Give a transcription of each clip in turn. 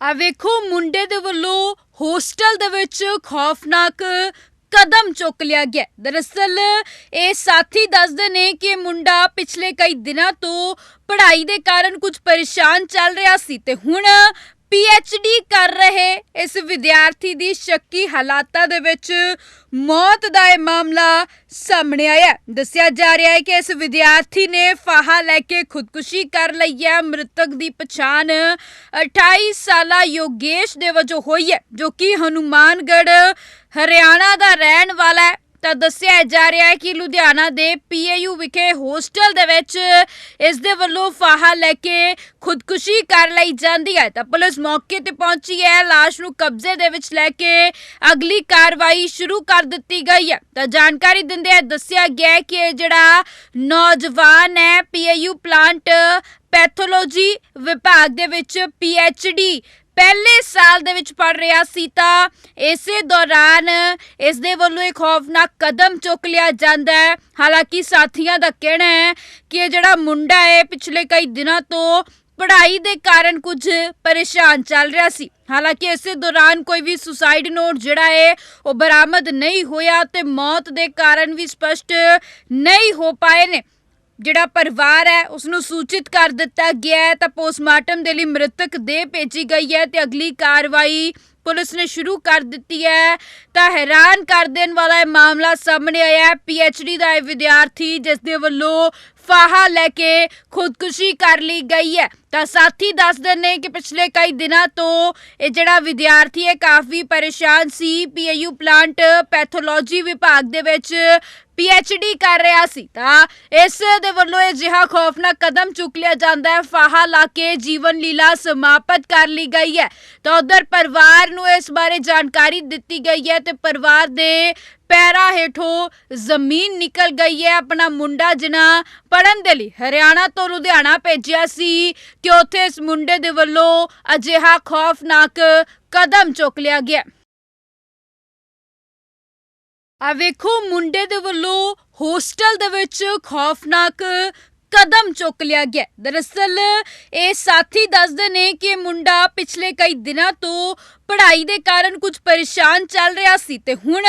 ਆ ਵੇਖੋ, ਮੁੰਡੇ ਦੇ ਵੱਲੋਂ ਹੋਸਟਲ ਦੇ ਵਿੱਚ ਖੌਫਨਾਕ ਕਦਮ ਚੁੱਕ ਲਿਆ ਗਿਆ। ਦਰਅਸਲ, ਇਹ ਸਾਥੀ ਦੱਸਦੇ ਨੇ ਕਿ ਮੁੰਡਾ ਪਿਛਲੇ ਕਈ ਦਿਨਾਂ ਤੋਂ ਪੜ੍ਹਾਈ ਦੇ ਕਾਰਨ ਕੁਝ ਪਰੇਸ਼ਾਨ ਚੱਲ ਰਿਹਾ ਸੀ ਤੇ ਹੁਣ ਡੀ ਕਰ ਰਹੇ ਇਸ ਵਿਦਿਆਰਥੀ ਦੀ ਸ਼ੱਕੀ ਹਾਲਾਤਾਂ ਦੇ ਵਿੱਚ ਮੌਤ ਦਾ ਇਹ ਮਾਮਲਾ ਸਾਹਮਣੇ ਆਇਆ ਦੱਸਿਆ ਜਾ ਰਿਹਾ ਹੈ ਕਿ ਇਸ ਵਿਦਿਆਰਥੀ ਨੇ ਫਾਹਾ ਲੈ ਕੇ ਖੁਦਕੁਸ਼ੀ ਕਰ ਲਈ ਹੈ। ਮ੍ਰਿਤਕ ਦੀ ਪਛਾਣ 28 ਸਾਲਾ ਯੋਗੇਸ਼ ਦੇ ਵਜੋਂ ਹੋਈ ਹੈ, ਜੋ ਕਿ ਹਨੂਮਾਨਗੜ੍ਹ, ਹਰਿਆਣਾ ਦਾ ਰਹਿਣ ਵਾਲਾ ਤਾਂ ਦੱਸਿਆ ਜਾ ਰਿਹਾ ਹੈ ਕਿ ਲੁਧਿਆਣਾ ਦੇ ਪੀਏਯੂ ਵਿਖੇ ਹੋਸਟਲ ਦੇ ਵਿੱਚ ਇਸ ਦੇ ਵੱਲੋਂ ਫਾਹਾ ਲੈ ਕੇ ਖੁਦਕੁਸ਼ੀ ਕਰ ਲਈ ਜਾਂਦੀ ਹੈ। ਤਾਂ ਪੁਲਿਸ ਮੌਕੇ ਤੇ ਪਹੁੰਚੀ ਹੈ, ਲਾਸ਼ ਨੂੰ ਕਬਜ਼ੇ ਦੇ ਵਿੱਚ ਲੈ ਕੇ ਅਗਲੀ ਕਾਰਵਾਈ ਸ਼ੁਰੂ ਕਰ ਦਿੱਤੀ ਗਈ ਹੈ। ਤਾਂ ਜਾਣਕਾਰੀ ਦਿੰਦੇ ਹੋਏ ਦੱਸਿਆ ਗਿਆ ਕਿ ਇਹ ਜਿਹੜਾ ਨੌਜਵਾਨ ਹੈ, ਪੀਏਯੂ ਪਲਾਂਟ ਪੈਥੋਲੋਜੀ ਵਿਭਾਗ ਦੇ ਵਿੱਚ ਡੀ ਪਹਿਲੇ ਸਾਲ ਦੇ ਵਿੱਚ ਪੜ ਰਿਹਾ ਸੀ ਤਾਂ ਇਸੇ ਦੌਰਾਨ ਇਸ ਦੇ ਵੱਲੋਂ ਇੱਕ ਖੌਫਨਾਕ ਕਦਮ ਚੁੱਕ ਲਿਆ ਜਾਂਦਾ ਹੈ। ਹਾਲਾਂਕਿ ਸਾਥੀਆਂ ਦਾ ਕਹਿਣਾ ਹੈ ਕਿ ਇਹ ਜਿਹੜਾ ਮੁੰਡਾ ਹੈ, ਪਿਛਲੇ ਕਈ ਦਿਨਾਂ ਤੋਂ ਪੜ੍ਹਾਈ ਦੇ ਕਾਰਨ ਕੁਝ ਪਰੇਸ਼ਾਨ ਚੱਲ ਰਿਹਾ ਸੀ। ਹਾਲਾਂਕਿ ਇਸੇ ਦੌਰਾਨ ਕੋਈ ਵੀ ਸੁਸਾਈਡ ਨੋਟ ਜਿਹੜਾ ਹੈ, ਉਹ ਬਰਾਮਦ ਨਹੀਂ ਹੋਇਆ ਤੇ ਮੌਤ ਦੇ ਕਾਰਨ ਵੀ ਸਪਸ਼ਟ ਨਹੀਂ ਹੋ ਪਾਏ ਨੇ। ਜਿਹੜਾ ਪਰਿਵਾਰ ਹੈ ਉਸ ਨੂੰ ਸੂਚਿਤ ਕਰ ਦਿੱਤਾ ਗਿਆ ਹੈ, ਤਾਂ ਪੋਸਟਮਾਰਟਮ ਦੇ ਲਈ ਮ੍ਰਿਤਕ ਦੇ ਭੇਜੀ ਗਈ ਹੈ ਤੇ ਅਗਲੀ ਕਾਰਵਾਈ ਪੁਲਿਸ ਨੇ ਸ਼ੁਰੂ ਕਰ ਦਿੱਤੀ ਹੈ। ਤਾਂ ਹੈਰਾਨ ਕਰ ਦੇਣ ਵਾਲਾ ਇਹ ਮਾਮਲਾ ਸਾਹਮਣੇ ਆਇਆ ਹੈ। ਡੀ ਦਾ ਇਹ ਵਿਦਿਆਰਥੀ ਜਿਸ ਦੇ ਵੱਲੋਂ ਫਾਹਾ ਲੈ ਕੇ ਖੁਦਕੁਸ਼ੀ ਕਰ ਲਈ ਗਈ ਹੈ। ਤਾਂ ਸਾਥੀ ਦੱਸਦੇ ਨੇ ਕਿ ਪਿਛਲੇ ਕਈ ਦਿਨਾਂ ਤੋਂ ਇਹ ਜਿਹੜਾ ਵਿਦਿਆਰਥੀ ਹੈ ਕਾਫੀ ਪਰੇਸ਼ਾਨ ਸੀ। ਪੀਏਯੂ ਪਲਾਂਟ ਪੈਥੋਲੋਜੀ ਵਿਭਾਗ ਦੇ ਵਿੱਚ ਡੀ ਕਰ ਰਿਹਾ ਸੀ, ਤਾਂ ਇਸ ਦੇ ਵੱਲੋਂ ਇਹ ਜਿਹਾ ਖੌਫਨਾਕ ਕਦਮ ਚੁੱਕ ਲਿਆ ਜਾਂਦਾ ਹੈ, ਫਾਹਾ ਲਾ ਕੇ ਜੀਵਨ ਲੀਲਾ ਸਮਾਪਤ ਕਰ ਲਈ ਗਈ ਹੈ। ਤਾਂ ਉਧਰ ਪਰਿਵਾਰ ਨੂੰ ਇਸ ਬਾਰੇ ਜਾਣਕਾਰੀ ਦਿੱਤੀ ਗਈ ਹੈ ਤੇ ਪਰਿਵਾਰ ਦੇ ਪੈਰਾਂ ਹੇਠੋਂ ਜ਼ਮੀਨ ਨਿਕਲ ਗਈ ਹੈ। ਆਪਣਾ ਮੁੰਡਾ ਜਿਨਾ ਪੜਨ ਦੇ ਲਈ ਹਰਿਆਣਾ ਤੋਂ ਲੁਧਿਆਣਾ ਭੇਜਿਆ ਸੀ ਕਿ ਉੱਥੇ ਇਸ ਮੁੰਡੇ ਦੇ ਵੱਲੋਂ ਅਜਿਹਾ ਖੌਫਨਾਕ ਕਦਮ ਚੁੱਕ ਲਿਆ ਗਿਆ। ਆ ਵੇਖੋ, ਮੁੰਡੇ ਦੇ ਵੱਲੋਂ ਹੋਸਟਲ ਦੇ ਵਿੱਚ ਖੌਫਨਾਕ ਕਦਮ ਚੁੱਕ ਲਿਆ ਗਿਆ। ਦਰਅਸਲ, ਇਹ ਸਾਥੀ ਦੱਸਦੇ ਨੇ ਕਿ ਮੁੰਡਾ ਪਿਛਲੇ ਕਈ ਦਿਨਾਂ ਤੋਂ ਪੜ੍ਹਾਈ ਦੇ ਕਾਰਨ ਕੁਝ ਪਰੇਸ਼ਾਨ ਚੱਲ ਰਿਹਾ ਸੀ ਤੇ ਹੁਣ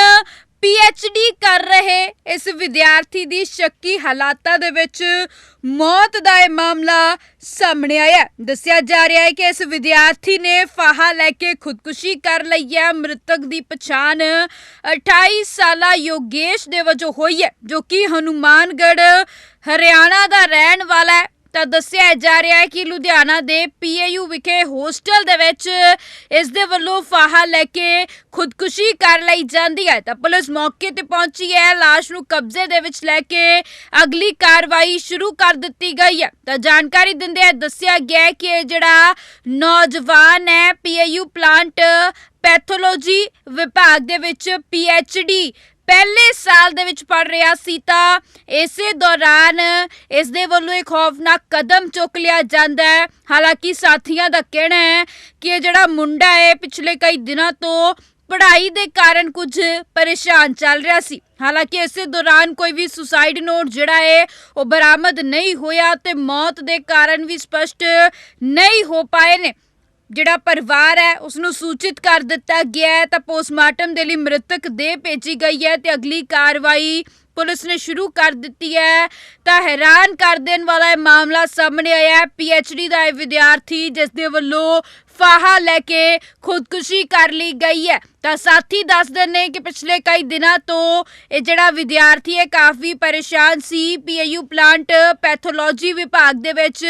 ਡੀ ਕਰ ਰਹੇ ਇਸ ਵਿਦਿਆਰਥੀ ਦੀ ਸ਼ੱਕੀ ਹਾਲਾਤਾਂ ਦੇ ਵਿੱਚ ਮੌਤ ਦਾ ਇਹ ਮਾਮਲਾ ਸਾਹਮਣੇ ਆਇਆ ਦੱਸਿਆ ਜਾ ਰਿਹਾ ਹੈ ਕਿ ਇਸ ਵਿਦਿਆਰਥੀ ਨੇ ਫਾਹਾ ਲੈ ਕੇ ਖੁਦਕੁਸ਼ੀ ਕਰ ਲਈ ਹੈ। ਮ੍ਰਿਤਕ ਦੀ ਪਛਾਣ 28 ਸਾਲਾ ਯੋਗੇਸ਼ ਦੇ ਵਜੋਂ ਹੋਈ ਹੈ, ਜੋ ਕਿ ਹਨੂਮਾਨਗੜ੍ਹ, ਹਰਿਆਣਾ ਦਾ ਰਹਿਣ ਵਾਲਾ ਹੈ। ਤਾਂ ਦੱਸਿਆ ਜਾ ਰਿਹਾ ਹੈ ਕਿ ਲੁਧਿਆਣਾ ਦੇ ਪੀਏਯੂ ਵਿਖੇ ਹੋਸਟਲ ਦੇ ਵਿੱਚ ਇਸ ਦੇ ਵੱਲੋਂ ਫਾਹਾ ਲੈ ਕੇ ਖੁਦਕੁਸ਼ੀ ਕਰ ਲਈ ਜਾਂਦੀ ਹੈ। ਤਾਂ ਪੁਲਿਸ ਮੌਕੇ ਤੇ ਪਹੁੰਚੀ ਹੈ। ਲਾਸ਼ ਨੂੰ ਕਬਜ਼ੇ ਦੇ ਵਿੱਚ ਲੈ ਕੇ ਅਗਲੀ ਕਾਰਵਾਈ ਸ਼ੁਰੂ ਕਰ ਦਿੱਤੀ ਗਈ ਹੈ। ਤਾਂ ਜਾਣਕਾਰੀ ਦਿੰਦੇ ਹੋਏ ਦੱਸਿਆ ਗਿਆ ਕਿ ਇਹ ਜਿਹੜਾ ਨੌਜਵਾਨ ਹੈ, ਪੀਏਯੂ ਪਲਾਂਟ ਪੈਥੋਲੋਜੀ ਵਿਭਾਗ ਦੇ ਵਿੱਚ ਡੀ ਪਹਿਲੇ ਸਾਲ ਦੇ ਵਿੱਚ ਪੜ ਰਿਹਾ ਸੀ ਤਾਂ ਇਸੇ ਦੌਰਾਨ ਇਸ ਦੇ ਵੱਲੋਂ ਇੱਕ ਖੌਫਨਾਕ ਕਦਮ ਚੁੱਕ ਲਿਆ ਜਾਂਦਾ ਹੈ। ਹਾਲਾਂਕਿ ਸਾਥੀਆਂ ਦਾ ਕਹਿਣਾ ਹੈ ਕਿ ਇਹ ਜਿਹੜਾ ਮੁੰਡਾ ਹੈ ਪਿਛਲੇ ਕਈ ਦਿਨਾਂ ਤੋਂ ਪੜ੍ਹਾਈ ਦੇ ਕਾਰਨ ਕੁਝ ਪਰੇਸ਼ਾਨ ਚੱਲ ਰਿਹਾ ਸੀ। ਹਾਲਾਂਕਿ ਇਸੇ ਦੌਰਾਨ ਕੋਈ ਵੀ ਸੁਸਾਈਡ ਨੋਟ ਜਿਹੜਾ ਹੈ, ਉਹ ਬਰਾਮਦ ਨਹੀਂ ਹੋਇਆ ਤੇ ਮੌਤ ਦੇ ਕਾਰਨ ਵੀ ਸਪਸ਼ਟ ਨਹੀਂ ਹੋ ਪਾਏ ਨੇ। ਜਿਹੜਾ ਪਰਿਵਾਰ ਹੈ ਉਸ ਨੂੰ ਸੂਚਿਤ ਕਰ ਦਿੱਤਾ ਗਿਆ ਹੈ, ਤਾਂ ਪੋਸਟਮਾਰਟਮ ਦੇ ਲਈ ਮ੍ਰਿਤਕ ਦੇ ਭੇਜੀ ਗਈ ਹੈ ਤੇ ਅਗਲੀ ਕਾਰਵਾਈ ਪੁਲਿਸ ਨੇ ਸ਼ੁਰੂ ਕਰ ਦਿੱਤੀ ਹੈ। ਤਾਂ ਹੈਰਾਨ ਕਰ ਦੇਣ ਵਾਲਾ ਇਹ ਮਾਮਲਾ ਸਾਹਮਣੇ ਆਇਆ ਹੈ। ਡੀ ਦਾ ਇਹ ਵਿਦਿਆਰਥੀ ਜਿਸ ਦੇ ਵੱਲੋਂ ਫਾਹਾ ਲੈ ਕੇ ਖੁਦਕੁਸ਼ੀ ਕਰ ਲਈ ਗਈ ਹੈ। ਤਾਂ ਸਾਥੀ ਦੱਸਦੇ ਨੇ ਕਿ ਪਿਛਲੇ ਕਈ ਦਿਨਾਂ ਤੋਂ ਇਹ ਜਿਹੜਾ ਵਿਦਿਆਰਥੀ ਹੈ ਕਾਫੀ ਪਰੇਸ਼ਾਨ ਸੀ। ਪੀਏਯੂ ਪਲਾਂਟ ਪੈਥੋਲੋਜੀ ਵਿਭਾਗ ਦੇ ਵਿੱਚ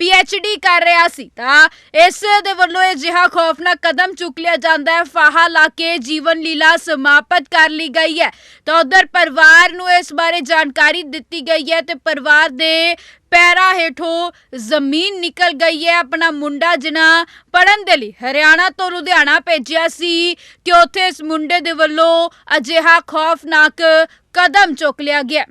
ਡੀ ਕਰ ਰਿਹਾ ਸੀ ਤਾਂ ਇਸ ਦੇ ਵੱਲੋਂ ਇਹ ਜਿਹਾ ਖੌਫਨਾਕ ਕਦਮ ਚੁੱਕ ਲਿਆ ਜਾਂਦਾ ਹੈ। ਫਾਹਾ ਲਾ ਕੇ ਜੀਵਨ ਲੀਲਾ ਸਮਾਪਤ ਕਰ ਲਈ ਗਈ ਹੈ। ਤਾਂ ਉਧਰ ਪਰਿਵਾਰ ਨੂੰ ਇਸ ਬਾਰੇ ਜਾਣਕਾਰੀ ਦਿੱਤੀ ਗਈ ਹੈ ਤੇ ਪਰਿਵਾਰ ਦੇ ਪੈਰਾਂ ਹੇਠੋਂ ਜ਼ਮੀਨ ਨਿਕਲ ਗਈ ਹੈ। ਆਪਣਾ ਮੁੰਡਾ ਜਿਨਾ ਪੜਨ ਦੇ ਲਈ ਹਰਿਆਣਾ ਤੋਂ ਲੁਧਿਆਣਾ ਭੇਜਿਆ ਸੀ ਕਿ ਉੱਥੇ ਇਸ ਮੁੰਡੇ ਦੇ ਵੱਲੋਂ ਅਜਿਹਾ ਖੌਫਨਾਕ ਕਦਮ ਚੁੱਕ ਲਿਆ ਗਿਆ।